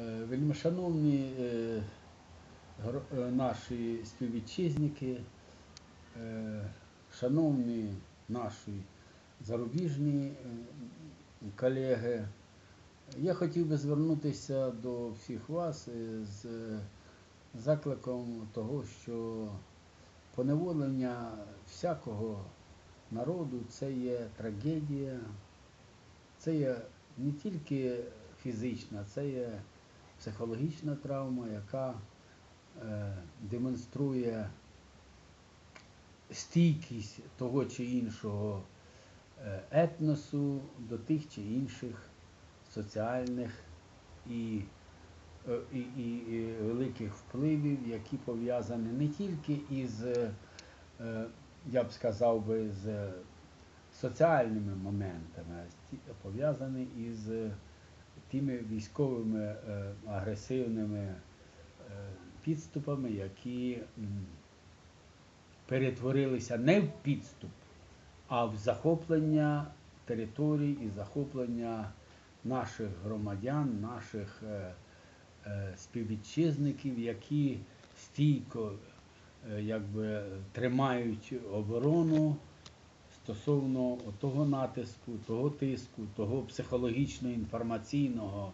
Е, Вельмишановні е, е, наші співвітчизники, шановні наші зарубіжні колеги, я хотів би звернутися до всіх вас з закликом того, що поневолення всякого народу це є трагедія, це є не тільки фізична, це є психологічна травма, яка е, демонструє стійкість того чи іншого е, етносу до тих чи інших соціальних і, е, і, і, і великих впливів, які пов'язані не тільки із, е, я б сказав би, з соціальними моментами, а пов'язані із тими військовими е, агресивними е, підступами, які перетворилися не в підступ, а в захоплення територій і захоплення наших громадян, наших е, співвітчизників, які стійко якби, тримають оборону стосовно того натиску, того тиску, того психологічно інформаційного,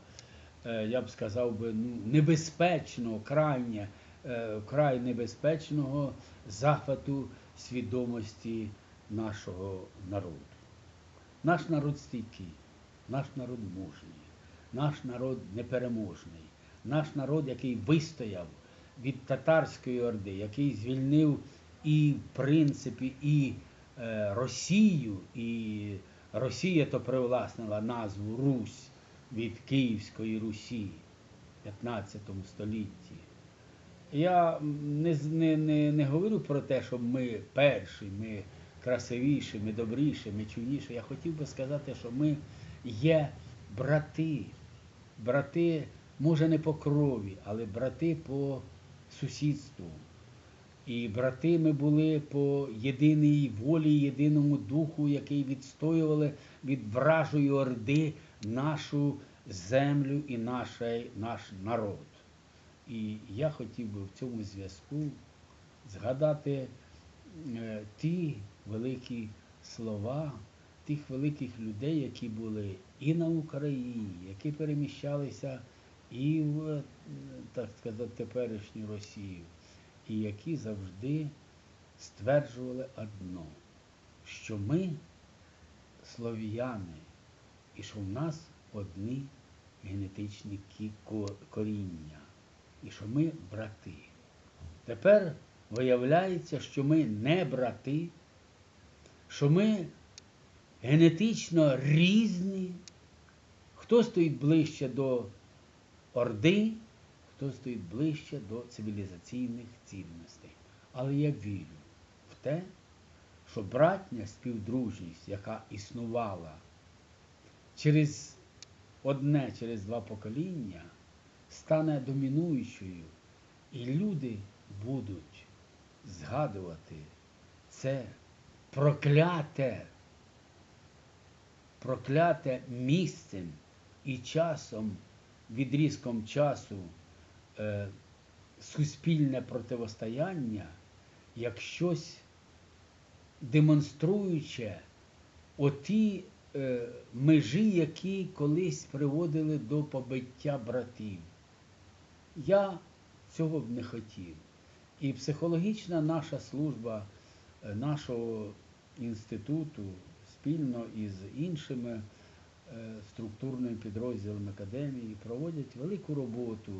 е, я б сказав би, ну, небезпечного, крайне, край небезпечного захвату свідомості нашого народу. Наш народ стійкий, наш народ мужній, наш народ непереможний, наш народ, який вистояв від татарської орди, який звільнив і, в принципі, і Росію, і Росія то привласнила назву Русь від Київської Русі в 15 столітті. Я не, не, не, не говорю про те, що ми перші, ми красивіші, ми добріші, ми чуйніші. Я хотів би сказати, що ми є брати. Брати, може, не по крові, але брати по сусідству. І брати ми були по єдиній волі, єдиному духу, який відстоювали від вражої орди нашу землю і наше, наш народ. І я хотів би в цьому зв'язку згадати е, ті великі слова тих великих людей, які були і на Україні, які переміщалися і в, е, так сказати, теперішню Росію, і які завжди стверджували одно, що ми слов'яни, і що в нас одні генетичні коріння, і що ми брати. Тепер виявляється, що ми не брати, що ми генетично різні. Хто стоїть ближче до Орди, хто стоїть ближче до цивілізаційних цінностей. Але я вірю в те, що братня співдружність, яка існувала через одне, через два покоління, стане домінуючою, і люди будуть згадувати це прокляте, прокляте місцем і часом, відрізком часу суспільне противостояння як щось демонструюче оті е, межі, які колись приводили до побиття братів. Я цього б не хотів. І психологічна наша служба е, нашого інституту спільно із іншими е, структурними підрозділами академії проводять велику роботу,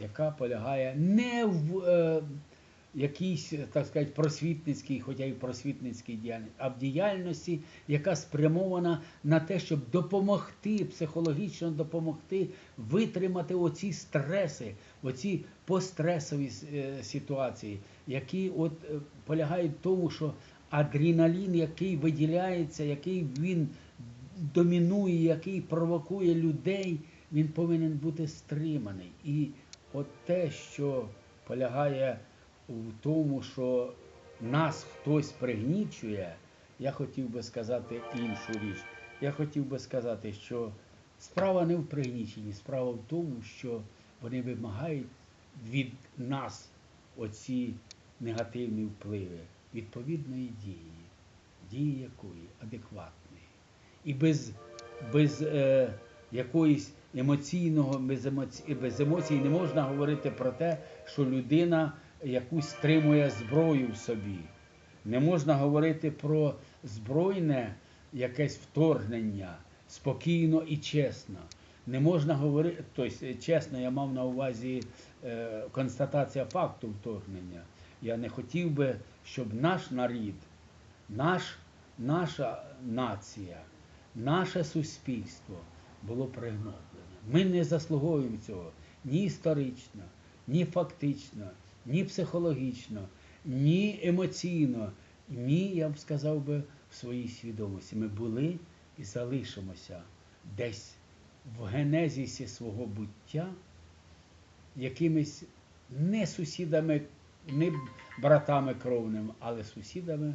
яка полягає не в е, якійсь, так сказати, просвітницькій, хоча й просвітницькій діяльності, а в діяльності, яка спрямована на те, щоб допомогти, психологічно допомогти витримати оці стреси, оці постресові е, ситуації, які от е, полягають в тому, що адреналін, який виділяється, який він домінує, який провокує людей, він повинен бути стриманий. І от те, що полягає в тому, що нас хтось пригнічує, я хотів би сказати іншу річ. Я хотів би сказати, що Справа не в пригніченні, справа в тому, що вони вимагають від нас оці негативні впливи, відповідної дії, дії якої адекватної. І без, без е, якоїсь емоційного, без емоцій, без емоцій не можна говорити про те, що людина якусь стримує зброю в собі. Не можна говорити про збройне якесь вторгнення спокійно і чесно. Не можна говорити, тобто чесно, я мав на увазі е, констатація факту вторгнення. Я не хотів би, щоб наш нарід, наш, наша нація, наше суспільство було пригноблене. Ми не заслуговуємо цього ні історично, ні фактично, ні психологічно, ні емоційно, ні, я б сказав би, в своїй свідомості. Ми були і залишимося десь в генезісі свого буття якимись не сусідами, не братами кровними, але сусідами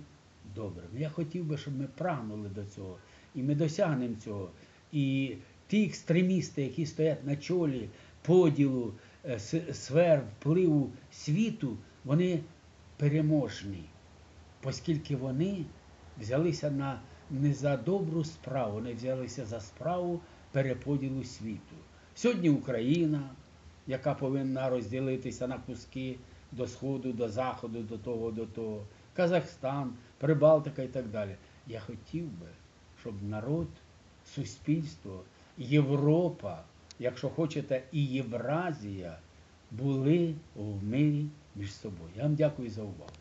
добрими. Я хотів би, щоб ми прагнули до цього, і ми досягнемо цього. І ті екстремісти, які стоять на чолі поділу е, сфер впливу світу, вони переможні, оскільки вони взялися на не за добру справу, вони взялися за справу переподілу світу. Сьогодні Україна, яка повинна розділитися на куски до сходу, до заходу, до того, до того, Казахстан, Прибалтика і так далі. Я хотів би, щоб народ, суспільство, Європа, якщо хочете, і Євразія були в мирі між собою. Я вам дякую за увагу.